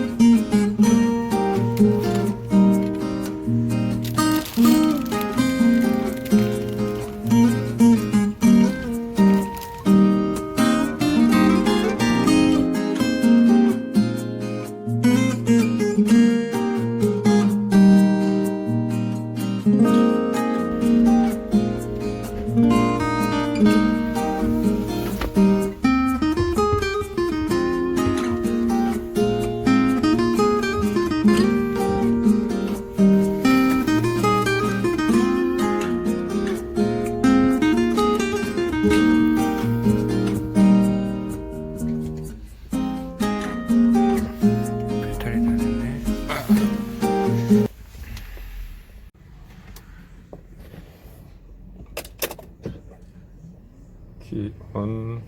Bye. 기온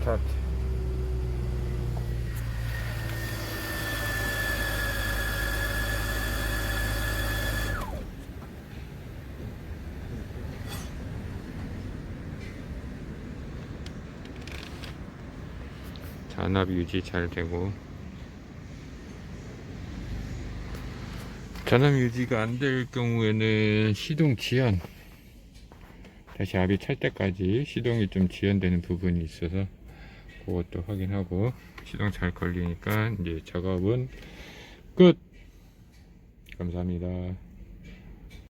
스타트 안압 유지 잘 되고. 전압 유지가 안 될 경우에는 시동 지연. 다시 압이 찰 때까지 시동이 좀 지연되는 부분이 있어서 그것도 확인하고 시동 잘 걸리니까 이제 작업은 끝. 감사합니다